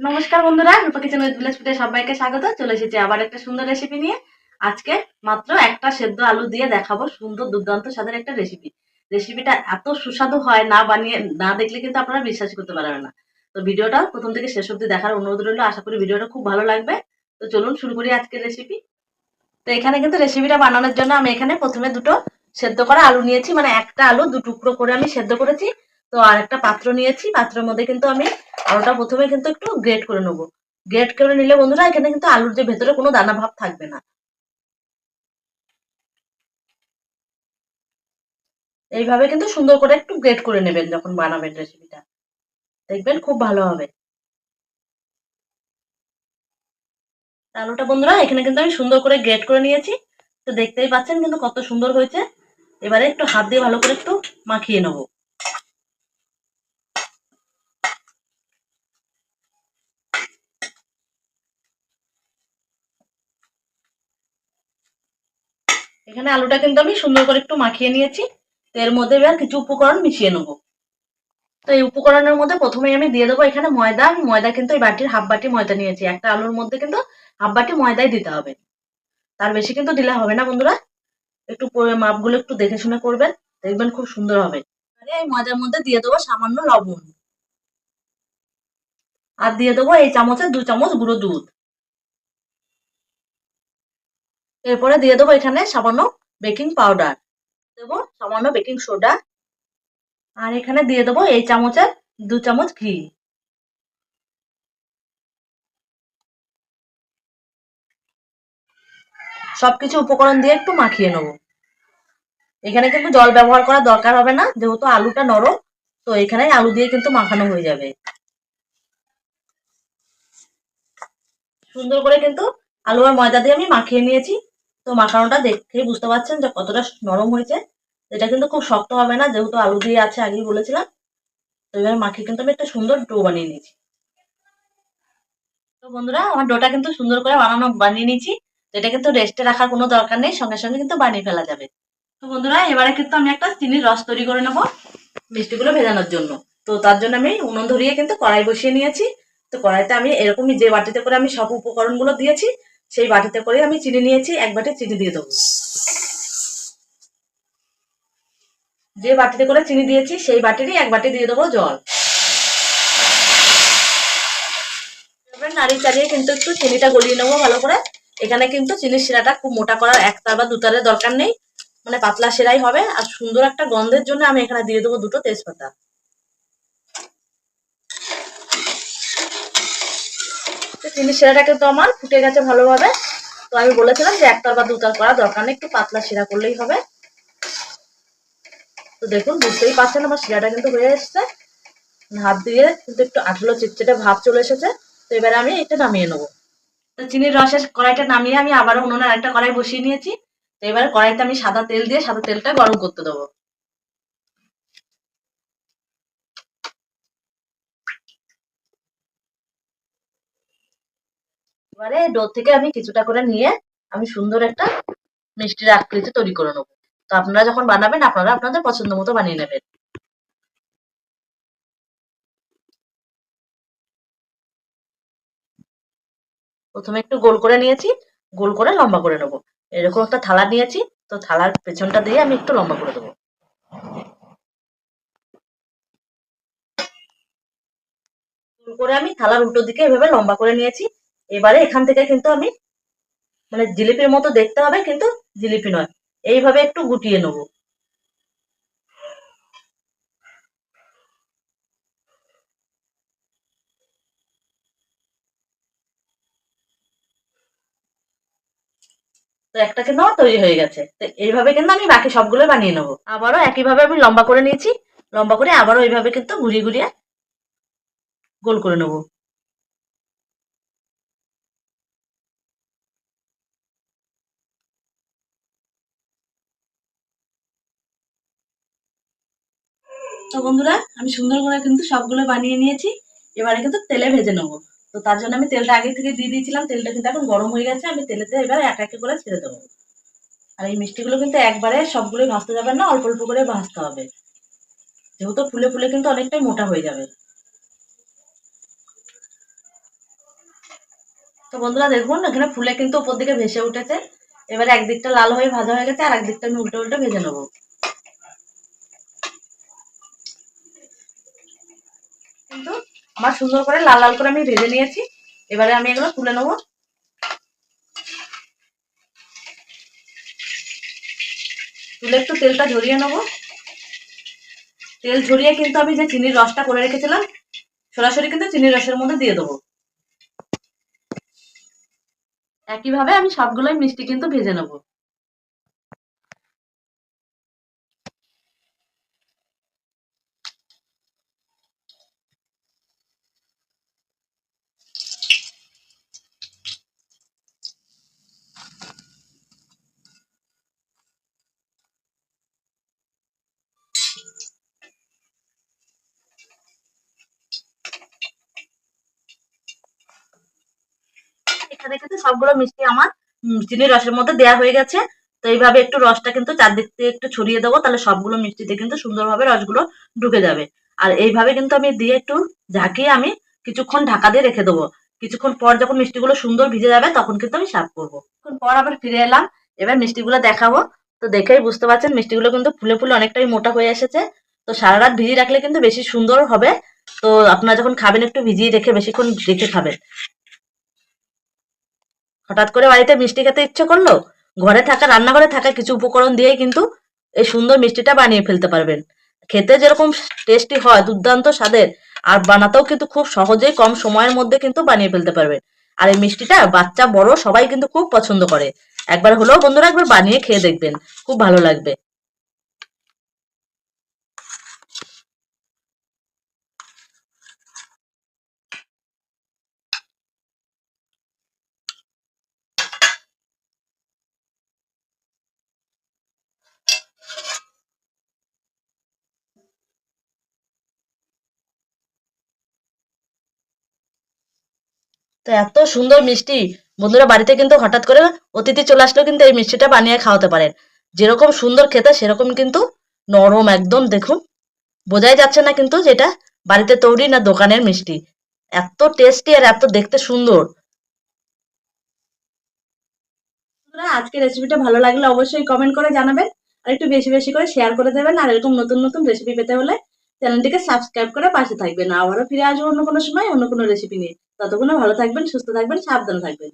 নমস্কার বন্ধুরা, রূপা kitchen with সবাইকে স্বাগত। চলে এসেছি আবার একটা সুন্দর রেসিপি নিয়ে। আজকে মাত্র একটা সেদ্ধ আলু দিয়ে দেখাবো সুন্দর দুর্দান্ত স্বাদের একটা রেসিপি রেসিপিটা এত সুস্বাদু হয় না বানিয়ে, না দেখলে কিন্তু আপনারা বিশ্বাস করতে পারবেন না। তো ভিডিওটা প্রথম থেকে শেষ অব্দি দেখার অনুরোধ রইল, আশা করি ভিডিওটা খুব ভালো লাগবে। তো চলুন শুরু করি আজকের রেসিপি তো এখানে কিন্তু রেসিপিটা বানানোর জন্য আমি এখানে প্রথমে দুটো সেদ্ধ করা আলু নিয়েছি মানে একটা আলু দু টুকরো করে আমি সেদ্ধ করেছি। তো আর একটা পাত্র নিয়েছি, পাত্রের মধ্যে কিন্তু আমি আলুটা প্রথমে কিন্তু একটু গ্রেট করে নেব। গ্রেট করে নিলে বন্ধুরা, এখানে কিন্তু আলুর যে ভেতরে কোনো দানা ভাব থাকবে না। এইভাবে কিন্তু সুন্দর করে একটু গ্রেট করে নেবেন যখন বানাবেন রেসিপিটা দেখবেন খুব ভালো হবে। আলুটা বন্ধুরা, এখানে কিন্তু আমি সুন্দর করে গ্রেট করে নিয়েছি। তো দেখতেই পাচ্ছেন কিন্তু কত সুন্দর হয়েছে। এবারে একটু হাত দিয়ে ভালো করে একটু মাখিয়ে নেব। এখানে আলুটা কিন্তু আমি সুন্দর করে একটু মাখিয়ে নিয়েছি। তো এর মধ্যে এবার কিছু উপকরণ মিশিয়ে নেব। তো এই উপকরণের মধ্যে প্রথমে আমি দিয়ে দেবো এখানে ময়দা। আমি ময়দা কিন্তু এই বাটির হাফ বাটি ময়দা নিয়েছি। একটা আলুর মধ্যে কিন্তু হাফ বাটি ময়দাই দিতে হবে। তার বেশি কিন্তু দিলে হবে না বন্ধুরা। একটু মাপগুলো একটু দেখে শুনে করবেন। দেখবেন খুব সুন্দর হবে। এই ময়দার মধ্যে দিয়ে দেবো সামান্য লবণ। আর দিয়ে দেবো এই চামচের দু চামচ গুঁড়ো দুধ। এরপরে দিয়ে দেবো এখানে সামান্য বেকিং পাউডার দেবো সামান্য বেকিং সোডা আর এখানে দিয়ে দেবো এই চামচের দু চামচ ঘি। সবকিছু উপকরণ দিয়ে একটু মাখিয়ে নেব। এখানে কিন্তু জল ব্যবহার করা দরকার হবে না, যেহেতু আলুটা নরম, তো এখানে আলু দিয়ে কিন্তু মাখানো হয়ে যাবে। সুন্দর করে কিন্তু আলু আর ময়দা দিয়ে আমি মাখিয়ে নিয়েছি। তো মাখানোটা দেখেই বুঝতে পারছেন যে কতটা নরম হয়েছে। এটা কিন্তু খুব শক্ত হবে না, যেহেতু আলু দিয়ে আছে আগেই বলেছিলাম। তো এবার মাখিয়ে কিন্তু আমি একটা সুন্দর ডো বানিয়ে নিয়েছি। তো বন্ধুরা, আমার ডোটা কিন্তু সুন্দর করে বানানো, বানিয়ে নিয়েছি। তো এটা কিন্তু রেস্টে রাখার কোনো দরকার নেই, সঙ্গে সঙ্গে কিন্তু বানিয়ে ফেলা যাবে। তো বন্ধুরা, এবারে কিন্তু আমি একটা চিনির রস তৈরি করে নেব মিষ্টিগুলো ভেজানোর জন্য। তো তার জন্য আমি উনুন ধরিয়ে কিন্তু কড়াই বসিয়ে নিয়েছি। তো কড়াইতে আমি এরকমই যে বাটিতে করে আমি সব উপকরণগুলো দিয়েছি সেই বাটিতে করে আমি চিনি নিয়েছি, এক বাটি চিনি দিয়ে দেবো। যে বাটিতে করে চিনি দিয়েছি, সেই বাটিরই এক বাটি দিয়ে দেবো জল। নাড়ি চাড়িয়ে কিন্তু একটু চিনিটা গলিয়ে নেব ভালো করে। এখানে কিন্তু চিনির শিরাটা খুব মোটা করার একতার বা দুতারের দরকার নেই। মানে পাতলা সেরাই হবে। আর সুন্দর একটা গন্ধের জন্য আমি এখানে দিয়ে দেবো দুটো তেজপাতা। চিনির শিরাটা কিন্তু আমার, ফুটে গেছে ভালোভাবে। তো আমি বলেছিলাম যে একতার বা দুতার করা দরকার নেই, একটু পাতলা শিরা করলেই হবে। তো দেখুন, বুঝতেই পারছেন আমার শিরাটা কিন্তু হয়ে এসছে। হাত দিয়ে কিন্তু একটু আঠলো চিটচিটে ভাব চলে এসেছে। তো এবারে আমি এটা নামিয়ে নেব। তো চিনির রসের কড়াইটা নামিয়ে আমি আবারও উনুনে একটা কড়াই বসিয়ে নিয়েছি। তো এবারে কড়াইতে আমি সাদা তেল দিয়ে, সাদা তেলটা গরম করতে দেবো। এবারে ডো থেকে আমি কিছুটা করে নিয়ে আমি সুন্দর একটা মিষ্টির আকৃতি তৈরি করে নেব। তো আপনারা যখন বানাবেন, আপনারা আপনাদের পছন্দ মতো বানিয়ে নেবেন। প্রথমে একটু গোল করে নিয়েছি, গোল করে লম্বা করে নেব। এরকম একটা থালা নিয়েছি, তো থালার পেছনটা দিয়ে আমি একটু লম্বা করে দেবো। গোল করে আমি থালার উল্টো দিকে এভাবে লম্বা করে নিয়েছি। এবারে এখান থেকে কিন্তু আমি মানে জিলিপির মতো দেখতে হবে, কিন্তু জিলিপি নয়। এইভাবে একটু গুটিয়ে নেব। তো একটা কিন্তু আমার তৈরি হয়ে গেছে। তো এইভাবে কিন্তু আমি বাকি সবগুলো বানিয়ে নেব। আবারও একইভাবে আমি লম্বা করে নিয়েছি। লম্বা করে আবারও এইভাবে কিন্তু ঘুরিয়ে ঘুরিয়ে গোল করে নেব। তো বন্ধুরা, আমি সুন্দর করে কিন্তু সবগুলো বানিয়ে নিয়েছি। এবারে কিন্তু তেলে ভেজে নেব। তো তার জন্য আমি তেলটা আগে থেকে দিয়ে দিয়েছিলাম। তেলটা কিন্তু এখন গরম হয়ে গেছে। আমি তেলেতে এবার এক একে করে ছেড়ে দেবো। আর এই মিষ্টিগুলো কিন্তু একবারে সবগুলোই ভাজতে যাবে না, অল্প অল্প করে ভাজতে হবে। যেহেতু ফুলে ফুলে কিন্তু অনেকটাই মোটা হয়ে যাবে। তো বন্ধুরা, দেখুন, এখানে ফুলে কিন্তু উপর দিকে ভেসে উঠেছে। এবারে একদিকটা লাল হয়ে ভাজা হয়ে গেছে, আর একদিকটা আমি উল্টে উল্টে ভেজে নেব। কিন্তু আমার সুন্দর করে লাল লাল করে আমি ভেজে নিয়েছি। এবারে আমি এগুলো তুলে নেব। তুলে একটু তেলটা ঝরিয়ে নেব। তেল ঝরিয়ে কিন্তু আমি যে চিনির রসটা করে রেখেছিলাম, সরাসরি কিন্তু চিনির রসের মধ্যে দিয়ে দেবো। একইভাবে আমি সবগুলোই মিষ্টি কিন্তু ভেজে নেব। এখানে কিন্তু সবগুলো মিষ্টি আমার চিনির রসের মধ্যে দেয়া হয়ে গেছে। তো এইভাবে একটু রসটা কিন্তু চারদিক থেকে একটু ছড়িয়ে দেবো, তাহলে সবগুলো মিষ্টিতে কিন্তু সুন্দরভাবে রসগুলো ঢুকে যাবে। আর এইভাবে কিন্তু আমি দিয়ে একটু ঝাঁকিয়ে আমি কিছুক্ষণ ঢাকা দিয়ে রেখে দেবো। কিছুক্ষণ পর যখন মিষ্টিগুলো সুন্দর ভিজে যাবে, তখন কিন্তু আমি সার্ভ করব। পর আবার ফিরে এলাম, এবার মিষ্টিগুলো দেখাবো। তো দেখেই বুঝতে পারছেন, মিষ্টিগুলো কিন্তু ফুলে ফুলে অনেকটাই মোটা হয়ে এসেছে। তো সারা রাত ভিজিয়ে রাখলে কিন্তু বেশি সুন্দর হবে। তো আপনারা যখন খাবেন, একটু ভিজিয়ে রেখে বেশিক্ষণ রেখে খাবেন। হঠাৎ করে বাড়িতে মিষ্টি খেতে ইচ্ছে করল? ঘরে থাকা, রান্নাঘরে থাকা কিছু উপকরণ দিয়েই কিন্তু এই সুন্দর মিষ্টিটা বানিয়ে ফেলতে পারবেন। খেতে যেরকম টেস্টি হয়, দুর্দান্ত স্বাদের, আর বানাতেও কিন্তু খুব সহজেই কম সময়ের মধ্যে কিন্তু বানিয়ে ফেলতে পারবেন। আর এই মিষ্টিটা বাচ্চা, বড় সবাই কিন্তু খুব পছন্দ করে। একবার হলেও বন্ধুরা একবার বানিয়ে খেয়ে দেখবেন। খুব ভালো লাগবে। তো এত সুন্দর মিষ্টি। বন্ধুরা বাড়িতে কিন্তু হঠাৎ করে অতিথি চলে আসলেও কিন্তু এই মিষ্টিটা বানিয়ে খাওয়াতে পারেন। যেরকম সুন্দর খেতে, সেরকম কিন্তু নরম একদম, দেখুন। বোঝাই যাচ্ছে না কিন্তু যেটা বাড়িতে তৈরি না দোকানের মিষ্টি। এত টেস্টি আর এত দেখতে সুন্দর। আজকে রেসিপিটা ভালো লাগলে অবশ্যই কমেন্ট করে জানাবেন আর একটু বেশি বেশি করে শেয়ার করে দেবেন। আর এরকম নতুন নতুন রেসিপি পেতে হলে চ্যানেলটিকে সাবস্ক্রাইব করে পাশে থাকবেন। আবারও ফিরে আসব অন্য কোনো সময়, অন্য কোনো রেসিপি নিয়ে। ততক্ষণে ভালো থাকবেন সুস্থ থাকবেন সাবধানে থাকবেন।